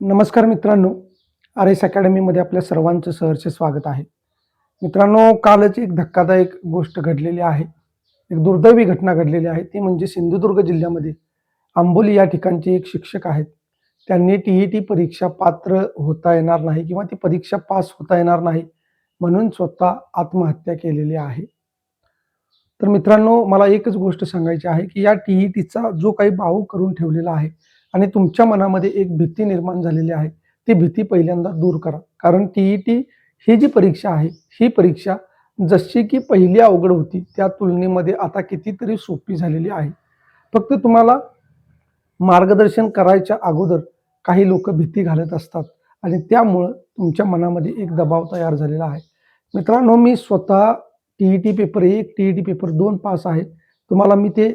नमस्कार मित्रांनो R S अकॅडमीमध्ये आपल्या सर्वांचं सहर्ष स्वागत आहे. मित्रांनो कालच एक धक्कादायक गोष्ट घडलेली आहे. एक दुर्दैवी घटना घडलेली आहे. ती म्हणजे सिंधुदुर्ग जिल्ह्यामध्ये आंबोली या ठिकाणचे एक शिक्षक आहेत. त्यांनी टी ई टी परीक्षा पात्र होता येणार नाही किंवा ती परीक्षा पास होता येणार नाही म्हणून स्वतः आत्महत्या केलेली आहे. तर मित्रांनो मला एकच गोष्ट सांगायची आहे की या टी ई टीचा जो काही भाव करून ठेवलेला आहे आणि तुमच्या मनामध्ये एक भीती निर्माण झालेली आहे ती भीती पहिल्यांदा दूर करा. कारण टी ई टी ही जी परीक्षा आहे ही परीक्षा जशी की पहिली अवघड होती त्या तुलनेमध्ये आता कितीतरी सोपी झालेली आहे. फक्त तुम्हाला मार्गदर्शन करायच्या अगोदर काही लोक भीती घालत असतात आणि त्यामुळं तुमच्या मनामध्ये एक दबाव तयार झालेला आहे. मित्रांनो मी स्वतः टी ई टी पेपर एक टी ई टी पेपर दोन पास आहे. तुम्हाला मी ते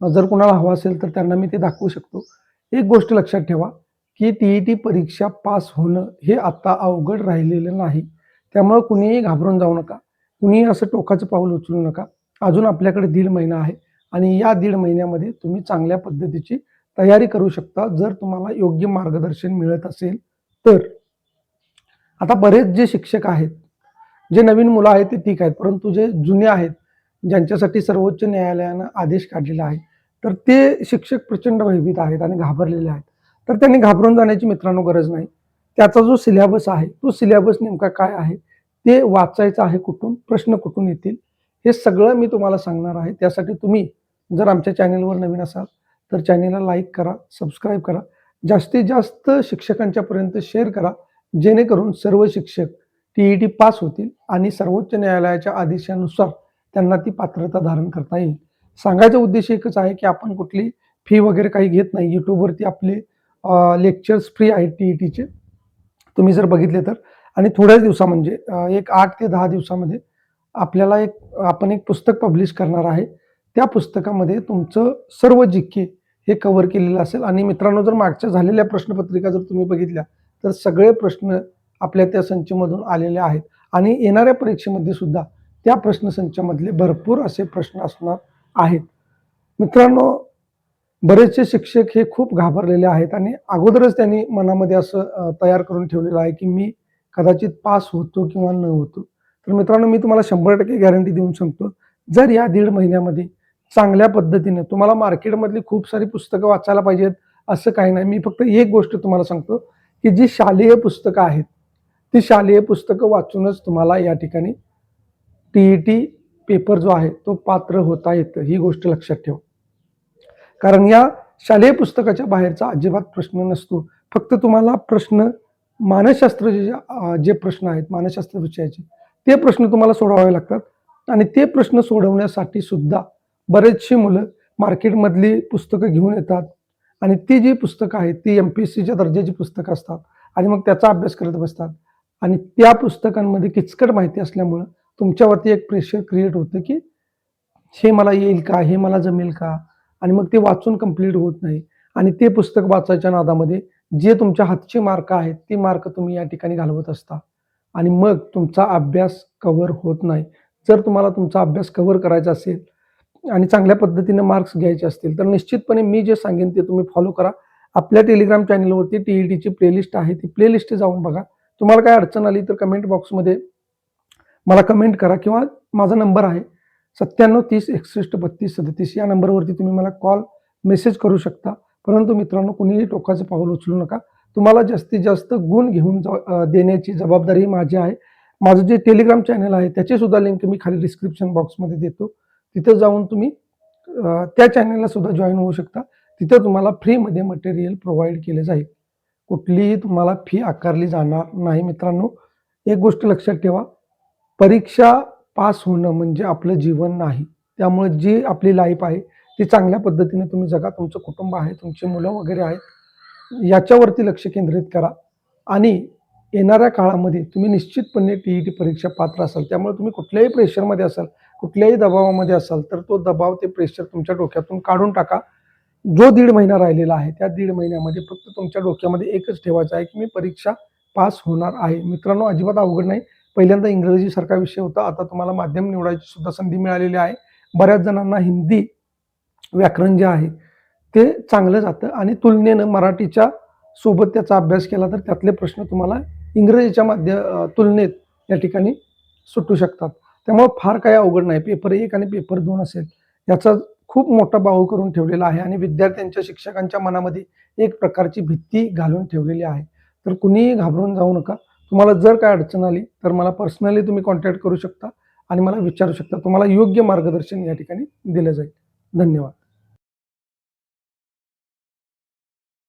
जर कोणाला हवं असेल तर त्यांना मी ते दाखवू शकतो. एक गोष्ट लक्षात ठेवा की टी ई टी परीक्षा पास होणं हे आत्ता अवघड राहिलेलं नाही. त्यामुळं कुणीही घाबरून जाऊ नका. कुणीही असं टोकाचं पाऊल उचलू नका. अजून आपल्याकडे दीड महिना आहे आणि या दीड महिन्यामध्ये तुम्ही चांगल्या पद्धतीची तयारी करू शकता. जर तुम्हाला योग्य मार्गदर्शन मिळत असेल तर. आता बरेच जे शिक्षक आहेत जे नवीन मुलं आहेत ते ठीक आहेत परंतु जे जुने आहेत ज्यांच्यासाठी सर्वोच्च न्यायालयानं आदेश काढलेला आहे तर ते शिक्षक प्रचंड भयभीत आहेत आणि घाबरलेले आहेत. तर त्यांनी घाबरून जाण्याची मित्रांनो गरज नाही. त्याचा जो सिलेबस आहे तो सिलेबस नेमका काय आहे ते वाचायचं आहे कुठून प्रश्न कुठून येतील हे सगळं मी तुम्हाला सांगणार आहे. त्यासाठी तुम्ही जर आमच्या चॅनेलवर नवीन असाल तर चॅनेलला लाईक करा सबस्क्राईब करा. जास्तीत जास्त शिक्षकांच्यापर्यंत शेअर करा जेणेकरून सर्व शिक्षक टी ई टी पास होतील आणि सर्वोच्च न्यायालयाच्या आदेशानुसार त्यांना ती पात्रता धारण करता येईल. सांगायचा उद्देश एकच आहे की आपण कुठली फी वगैरे काही घेत नाही. यूट्यूबवरती आपले लेक्चर्स फ्री आहेत टी ई टीचे तुम्ही जर बघितले तर. आणि थोड्याच दिवसा म्हणजे एक आठ ते दहा दिवसामध्ये आपल्याला एक आपण एक पुस्तक पब्लिश करणार आहे. त्या पुस्तकामध्ये तुमचं सर्व जी के हे कव्हर केलेलं असेल. आणि मित्रांनो जर मागच्या झालेल्या प्रश्नपत्रिका जर तुम्ही बघितल्या तर सगळे प्रश्न आपल्या त्या संचमधून आलेले आहेत. आणि येणाऱ्या परीक्षेमध्ये सुद्धा त्या प्रश्नसंचामधले भरपूर असे प्रश्न असणार. आहेत. मित्रांनो बरेचसे शिक्षक हे खूप घाबरलेले आहेत आणि अगोदरच त्यांनी मनामध्ये असं तयार करून ठेवलेलं आहे की मी कदाचित पास होतो किंवा न होतो. तर मित्रांनो मी तुम्हाला शंभर टक्के गॅरंटी देऊन सांगतो जर या दीड महिन्यामध्ये चांगल्या पद्धतीने तुम्हाला मार्केटमधली खूप सारी पुस्तकं वाचायला पाहिजेत असं काही नाही. मी फक्त एक गोष्ट तुम्हाला सांगतो की जी शालेय पुस्तकं आहेत ती शालेय पुस्तकं वाचूनच तुम्हाला या ठिकाणी टी ई टी पेपर जो आहे तो पात्र होता येतं ही गोष्ट लक्षात ठेवा. कारण या शालेय पुस्तकाच्या बाहेरचा अजिबात प्रश्न नसतो. फक्त तुम्हाला प्रश्न मानसशास्त्र जे जे प्रश्न आहेत मानसशास्त्र विषयाचे ते प्रश्न तुम्हाला सोडवावे लागतात. आणि ते प्रश्न सोडवण्यासाठी सुद्धा बरेचशी मुलं मार्केटमधली पुस्तकं घेऊन येतात. आणि ती जी पुस्तकं आहेत ती एम पी एस सीच्या दर्जाची पुस्तकं असतात. आणि मग त्याचा अभ्यास करत बसतात. आणि त्या पुस्तकांमध्ये किचकट माहिती असल्यामुळं तुमच्यावरती एक प्रेशर क्रिएट होतं की हे मला येईल का? हे मला जमेल का? आणि मग ते वाचून कंप्लीट होत नाही. आणि ते पुस्तक वाचायच्या नादामध्ये जे तुमच्या हातचे मार्क आहेत ते मार्क तुम्ही या ठिकाणी घालवत असता. आणि मग तुमचा अभ्यास कव्हर होत नाही. जर तुम्हाला तुमचा अभ्यास कव्हर करायचा असेल आणि चांगल्या पद्धतीने मार्क्स घ्यायचे असतील तर निश्चितपणे मी जे सांगेन ते तुम्ही फॉलो करा. आपल्या टेलिग्राम चॅनलवरती टी ई टीची प्लेलिस्ट आहे. ती प्लेलिस्ट जाऊन बघा. तुम्हाला काय अडचण आली तर कमेंट बॉक्समध्ये मला कमेंट करा किंवा माझा नंबर आहे सत्त्याण्णव तीस एकसष्ट बत्तीस सदतीस या नंबरवरती तुम्ही मला कॉल मेसेज करू शकता. परंतु मित्रांनो कुणीही टोकाचं पाऊल उचलू नका. तुम्हाला जास्तीत जास्त गुण घेऊन जा देण्याची जबाबदारी माझी आहे. माझं जे टेलिग्राम चॅनल आहे त्याची सुद्धा लिंक मी खाली डिस्क्रिप्शन बॉक्समध्ये देतो. तिथं जाऊन तुम्ही त्या चॅनलला सुद्धा जॉईन होऊ शकता. तिथं तुम्हाला फ्रीमध्ये मटेरियल प्रोव्हाइड केले जाईल. कुठलीही तुम्हाला फी आकारली जाणार नाही मित्रांनो. एक गोष्ट लक्षात ठेवा परीक्षा पास होणं म्हणजे आपलं जीवन नाही. त्यामुळे जी आपली लाईफ आहे ती चांगल्या पद्धतीने तुम्ही जगा. तुमचं कुटुंब आहे तुमची मुलं वगैरे आहेत. याच्यावरती लक्ष केंद्रित करा. आणि येणाऱ्या काळामध्ये तुम्ही निश्चितपणे टी ई टी परीक्षा पात्र असाल. त्यामुळे तुम्ही कुठल्याही प्रेशरमध्ये असाल कुठल्याही दबावामध्ये असाल तर तो दबाव ते प्रेशर तुमच्या डोक्यातून काढून टाका. जो दीड महिना राहिलेला आहे त्या दीड महिन्यामध्ये फक्त तुमच्या डोक्यामध्ये एकच ठेवायचं आहे की मी परीक्षा पास होणार आहे. मित्रांनो अजिबात अवघड नाही. पहिल्यांदा इंग्रजीसारखा विषय होता. आता तुम्हाला माध्यम निवडायची सुद्धा संधी मिळालेली आहे. बऱ्याच जणांना हिंदी व्याकरण जे आहे ते चांगलं जातं आणि तुलनेनं मराठीच्या सोबत त्याचा अभ्यास केला तर त्यातले प्रश्न तुम्हाला इंग्रजीच्या माध्य तुलनेत या ठिकाणी सुटू शकतात. त्यामुळे फार काही अवघड नाही. पेपर एक आणि पेपर दोन असेल. याचा खूप मोठा बाहू करून ठेवलेला आहे आणि विद्यार्थ्यांच्या शिक्षकांच्या मनामध्ये एक प्रकारची भीती घालून ठेवलेली आहे. तर कुणीही घाबरून जाऊ नका. तुम्हाला जर काय अडचण आली तर मला पर्सनली तुम्ही कॉन्टॅक्ट करू शकता आणि मला विचारू शकता. तुम्हाला योग्य मार्गदर्शन या ठिकाणी दिलं जाईल. धन्यवाद.